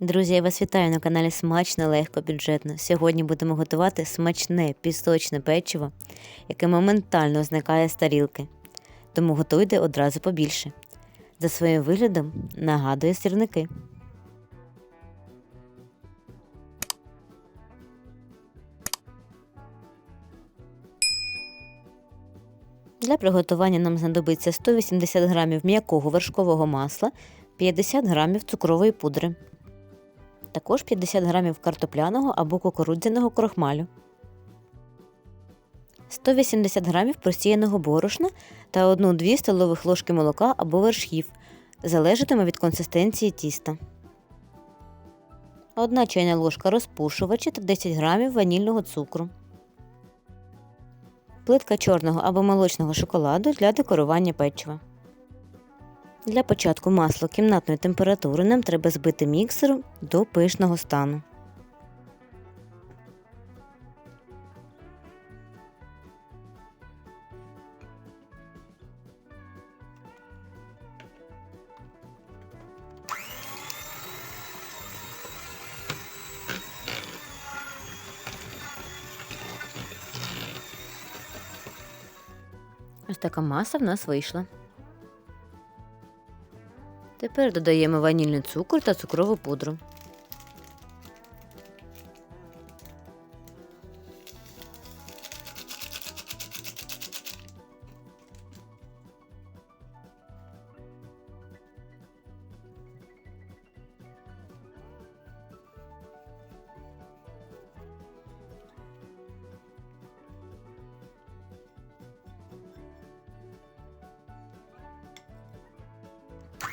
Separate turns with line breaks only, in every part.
Друзі, я вас вітаю на каналі Смачно, легко, бюджетно. Сьогодні будемо готувати смачне пісочне печиво, яке моментально зникає з тарілки. Тому готуйте одразу побільше. За своїм виглядом нагадує сірники. Для приготування нам знадобиться 180 г м'якого вершкового масла, 50 г цукрової пудри також 50 г картопляного або кукурудзяного крохмалю, 180 г просіяного борошна та 1-2 столових ложки молока або вершків, залежатиме від консистенції тіста. 1 чайна ложка розпушувача та 10 г ванільного цукру. Плитка чорного або молочного шоколаду для декорування печива. Для початку масло кімнатної температури нам треба збити міксером до пишного стану. Ось така маса в нас вийшла. Тепер додаємо ванільний цукор та цукрову пудру.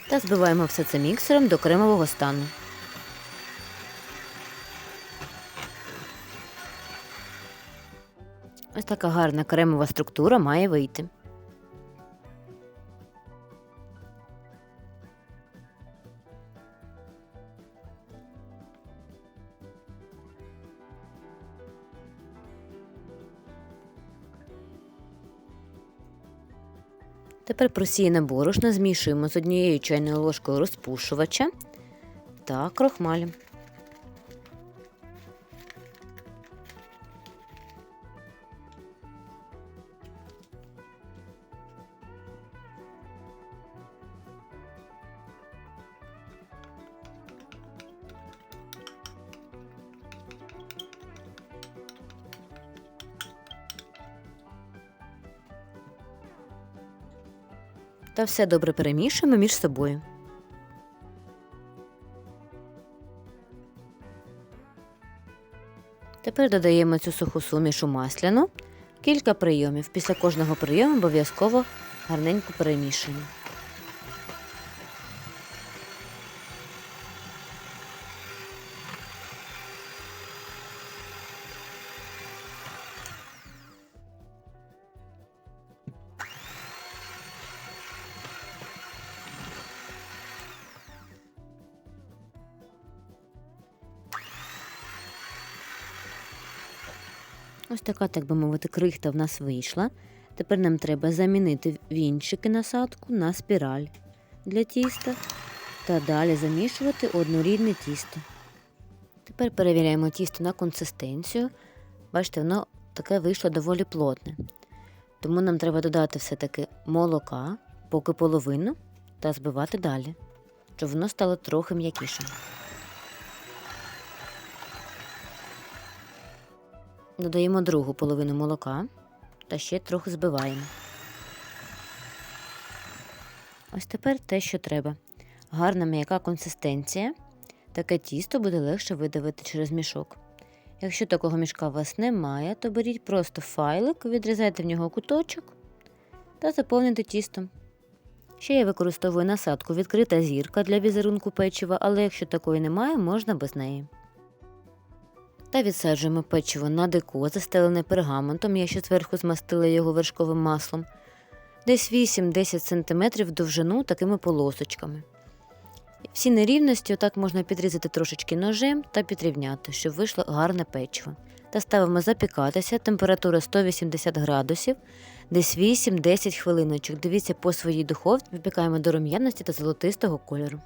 Та збиваємо все це міксером до кремового стану. Ось така гарна кремова структура має вийти. Тепер просіяне борошно змішуємо з однією чайною ложкою розпушувача та крохмалем. Та все добре перемішуємо між собою. Тепер додаємо цю суху суміш у масляну, кілька прийомів. Після кожного прийому обов'язково гарненько перемішуємо. Ось така, так би мовити, крихта в нас вийшла. Тепер нам треба замінити вінчики насадку на спіраль для тіста та далі замішувати однорідне тісто. Тепер перевіряємо тісто на консистенцію. Бачите, воно таке вийшло доволі плотне. Тому нам треба додати все-таки молока, поки половину, та збивати далі, щоб воно стало трохи м'якішим. Додаємо другу половину молока та ще трохи збиваємо. Ось тепер те, що треба. Гарна м'яка консистенція. Таке тісто буде легше видавити через мішок. Якщо такого мішка у вас немає, то беріть просто файлик, відрізайте в нього куточок та заповните тістом. Ще я використовую насадку відкрита зірка для візерунку печива, але якщо такої немає, можна без неї та відсаджуємо печиво на деко, застелене пергаментом, я ще зверху змастила його вершковим маслом, десь 8-10 см довжину такими полосочками. Всі нерівності отак можна підрізати трошечки ножем та підрівняти, щоб вийшло гарне печиво. Та ставимо запікатися, температура 180 градусів, десь 8-10 хвилиночок. Дивіться по своїй духовці, випікаємо до рум'яності та золотистого кольору.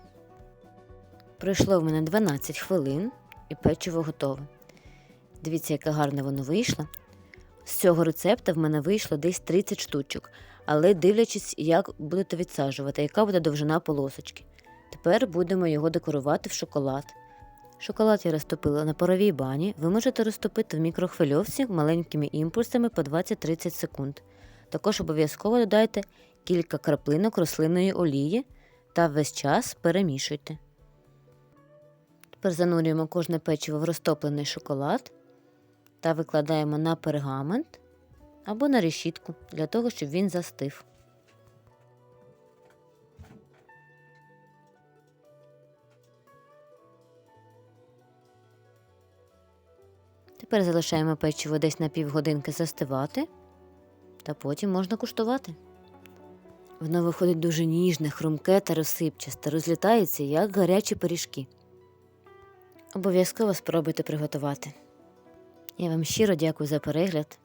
Пройшло в мене 12 хвилин і печиво готове. Дивіться, яке гарне воно вийшло. З цього рецепта в мене вийшло десь 30 штучок, але дивлячись, як будете відсаджувати, яка буде довжина полосочки. Тепер будемо його декорувати в шоколад. Шоколад я розтопила на паровій бані. Ви можете розтопити в мікрохвильовці маленькими імпульсами по 20-30 секунд. Також обов'язково додайте кілька краплинок рослинної олії та весь час перемішуйте. Тепер занурюємо кожне печиво в розтоплений шоколад та викладаємо на пергамент або на решітку для того, щоб він застив. Тепер залишаємо печиво десь на півгодинки застивати, та потім можна куштувати. Воно виходить дуже ніжне, хрумке та розсипчасте, розлітається, як гарячі пиріжки. Обов'язково спробуйте приготувати. Я вам щиро дякую за перегляд.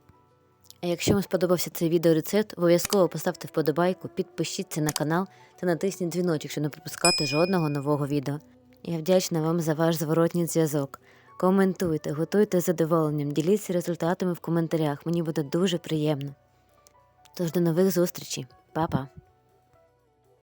А якщо вам сподобався цей відеорецепт, обов'язково поставте вподобайку, підпишіться на канал та натисніть дзвіночок, щоб не пропускати жодного нового відео. Я вдячна вам за ваш зворотній зв'язок. Коментуйте, готуйте з задоволенням, діліться результатами в коментарях. Мені буде дуже приємно. Тож до нових зустрічей. Па-па!